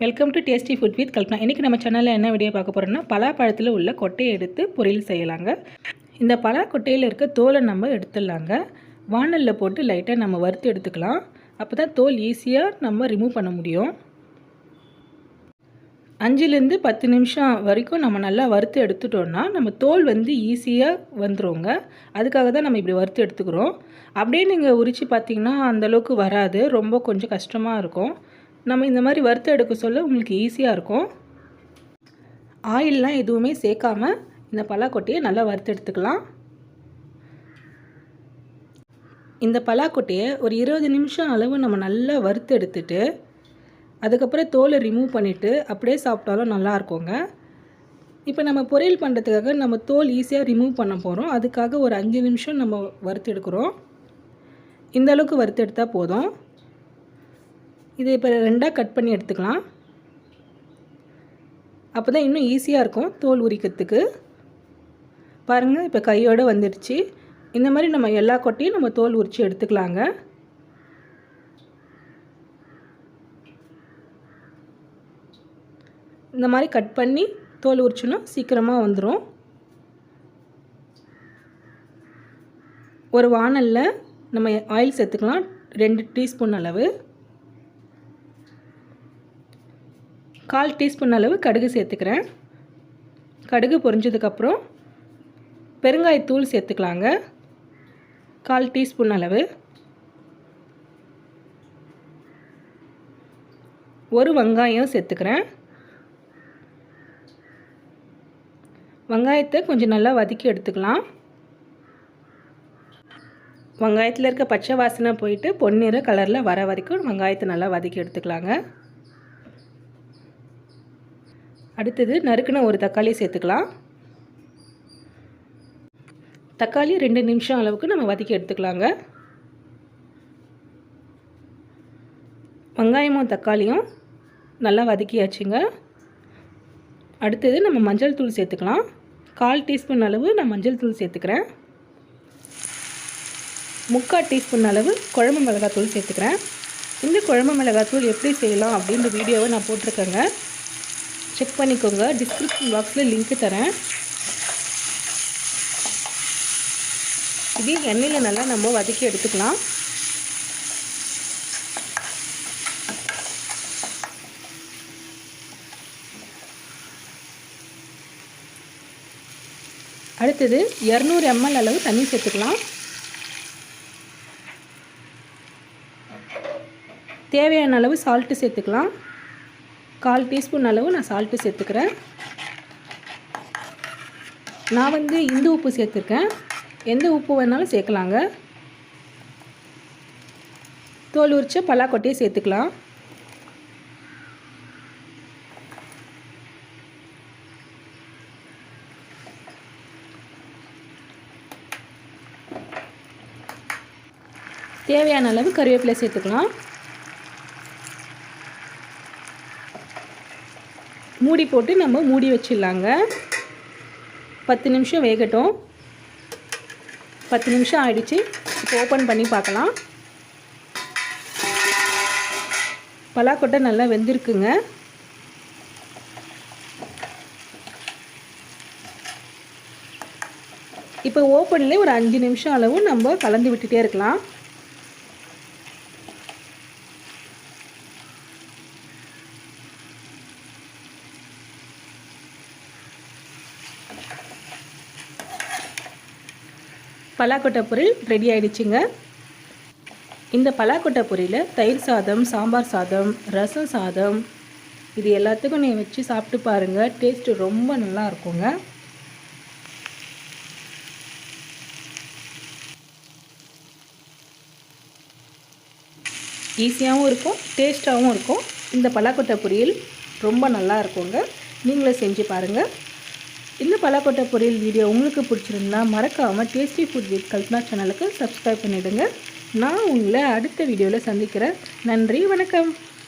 Welcome to tasty food with Kalpana இன்றைக்கி நம்ம சேனலில் என்ன வீடியோ பார்க்க போகிறோம்னா பலாப்பழத்தில் உள்ள கொட்டையை எடுத்து பொரியல் செய்யலாங்க. இந்த பலா கொட்டையில் இருக்க தோலை நம்ம எடுத்துடலாங்க. வானலில் போட்டு லைட்டாக நம்ம வறுத்து எடுத்துக்கலாம். அப்போ தான் தோல் ஈஸியாக நம்ம ரிமூவ் பண்ண முடியும். அஞ்சுலேருந்து பத்து நிமிஷம் வரைக்கும் நம்ம நல்லா வறுத்து எடுத்துட்டோம்னா நம்ம தோல் வந்து ஈஸியாக வந்துடுங்க அதுக்காக தான் நம்ம இப்படி வறுத்து எடுத்துக்கிறோம். அப்படியே நீங்கள் உரித்து பார்த்தீங்கன்னா அந்தளவுக்கு வராது. ரொம்ப கொஞ்சம் கஷ்டமாக இருக்கும். நம்ம இந்த மாதிரி வறுத்து எடுக்க சொல்ல உங்களுக்கு ஈஸியாக இருக்கும். ஆயிலெலாம் எதுவுமே சேர்க்காமல் இந்த பலாக்கொட்டையை நல்லா வறுத்து எடுத்துக்கலாம். இந்த பலாக்கொட்டையை ஒரு இருபது நிமிஷம் அளவு நம்ம நல்லா வறுத்து எடுத்துட்டு அதுக்கப்புறம் தோலை ரிமூவ் பண்ணிவிட்டு அப்படியே சாப்பிட்டாலும் நல்லா இருக்குங்க. இப்போ நம்ம பொரியல் பண்ணுறதுக்காக நம்ம தோல் ஈஸியாக ரிமூவ் பண்ண போகிறோம் அதுக்காக ஒரு அஞ்சு நிமிஷம் நம்ம வறுத்து எடுக்கிறோம். இந்த அளவுக்கு வறுத்து எடுத்தால் போதும். இது இப்போ ரெண்டாக கட் பண்ணி எடுத்துக்கலாம். அப்போ தான் இன்னும் ஈஸியாக இருக்கும் தோல் உரிக்கிறதுக்கு. பாருங்கள் இப்போ கையோடு வந்துடுச்சு. இந்த மாதிரி நம்ம எல்லா கொட்டையும் நம்ம தோல் உரித்து எடுத்துக்கலாங்க. இந்த மாதிரி கட் பண்ணி தோல் உரிச்சோன்னா சீக்கிரமாக வந்துடும் ஒரு வானலில் நம்ம ஆயில் சேர்த்துக்கலாம். ரெண்டு டீஸ்பூன் அளவு. கால் டீஸ்பூன் அளவு கடுகு சேர்த்துக்கிறேன். கடுகு பொரிஞ்சதுக்கப்புறம் பெருங்காயத்தூள் சேர்த்துக்கலாங்க. கால் டீஸ்பூன் அளவு. ஒரு வெங்காயம் சேர்த்துக்கிறேன். வெங்காயத்தை கொஞ்சம் நல்லா வதக்கி எடுத்துக்கலாம். வெங்காயத்தில் இருக்க பச்சை வாசனை போயிட்டு பொன்னிற கலரில் வர வரைக்கும் வெங்காயத்தை நல்லா வதக்கி எடுத்துக்கலாங்க. அடுத்தது நறுக்குன ஒரு தக்காளி சேர்த்துக்கலாம். தக்காளி ரெண்டு நிமிஷம் அளவுக்கு நம்ம வதக்கி எடுத்துக்கலாங்க. வெங்காயமும் தக்காளியும் நல்லா வதக்கியாச்சுங்க. அடுத்தது நம்ம மஞ்சள் தூள் சேர்த்துக்கலாம். கால் டீஸ்பூன் அளவு நான் மஞ்சள் தூள் சேர்த்துக்கிறேன். முக்கால் டீஸ்பூன் அளவு குழம்பு மிளகாத்தூள் சேர்த்துக்கிறேன். இந்த குழம்பு மிளகாத்தூள் எப்படி செய்யலாம் அப்படின்ற வீடியோவை நான் போட்டிருக்கேங்க. செக் பண்ணிக்கோங்க. டிஸ்கிரிப்ஷன் பாக்ஸில் லிங்க்கு தரேன். இதே எண்ணெயில் நல்லா நம்ம வதக்கி எடுத்துக்கலாம். அடுத்தது இரநூறு எம்எல் அளவு தண்ணி சேர்த்துக்கலாம். தேவையான அளவு சால்ட்டு சேர்த்துக்கலாம். கால் டீஸ்பூன் அளவு நான் சால்ட்டு சேர்த்துக்கிறேன். நான் வந்து இந்து உப்பு சேர்த்துருக்கேன். எந்த உப்பு வேணாலும் சேர்க்கலாங்க. தோல் உரிச்ச பலாக்கொட்டையை சேர்த்துக்கலாம். தேவையான அளவு கருவேப்பிலை சேர்த்துக்கலாம். மூடி போட்டு நம்ம மூடி வச்சிடலாங்க. பத்து நிமிஷம் வேகட்டும். பத்து நிமிஷம் ஆயிடுச்சு. இப்போ ஓப்பன் பண்ணி பார்க்கலாம். பலாக்கொட்டை நல்லா வெந்திருக்குங்க. இப்போ ஓப்பன்லேயே ஒரு அஞ்சு நிமிஷம் அளவு நம்ம கலந்து விட்டுகிட்டே இருக்கலாம். பலாக்கொட்டை பொரியல் ரெடி ஆகிடுச்சிங்க இந்த பலாக்கொட்டை பொரியலில் தயிர் சாதம் சாம்பார் சாதம் ரசம் சாதம் இது எல்லாத்துக்கும் நீங்கள் வச்சு சாப்பிட்டு பாருங்கள் டேஸ்ட்டு ரொம்ப நல்லா இருக்குங்க. ஈஸியாகவும் இருக்கும் டேஸ்ட்டாகவும் இருக்கும். இந்த பலாக்கொட்டை பொரியல் ரொம்ப நல்லா இருக்குங்க. நீங்களே செஞ்சு பாருங்கள் இந்த பலாக்கொட்டை பொரியல் வீடியோ உங்களுக்கு பிடிச்சிருந்தா மறக்காமல் டேஸ்டி ஃபுட் வித் கல்பனா சேனலுக்கு சப்ஸ்கிரைப் பண்ணிவிடுங்க நான் உங்களை அடுத்த வீடியோவில் சந்திக்கிறேன். நன்றி வணக்கம்.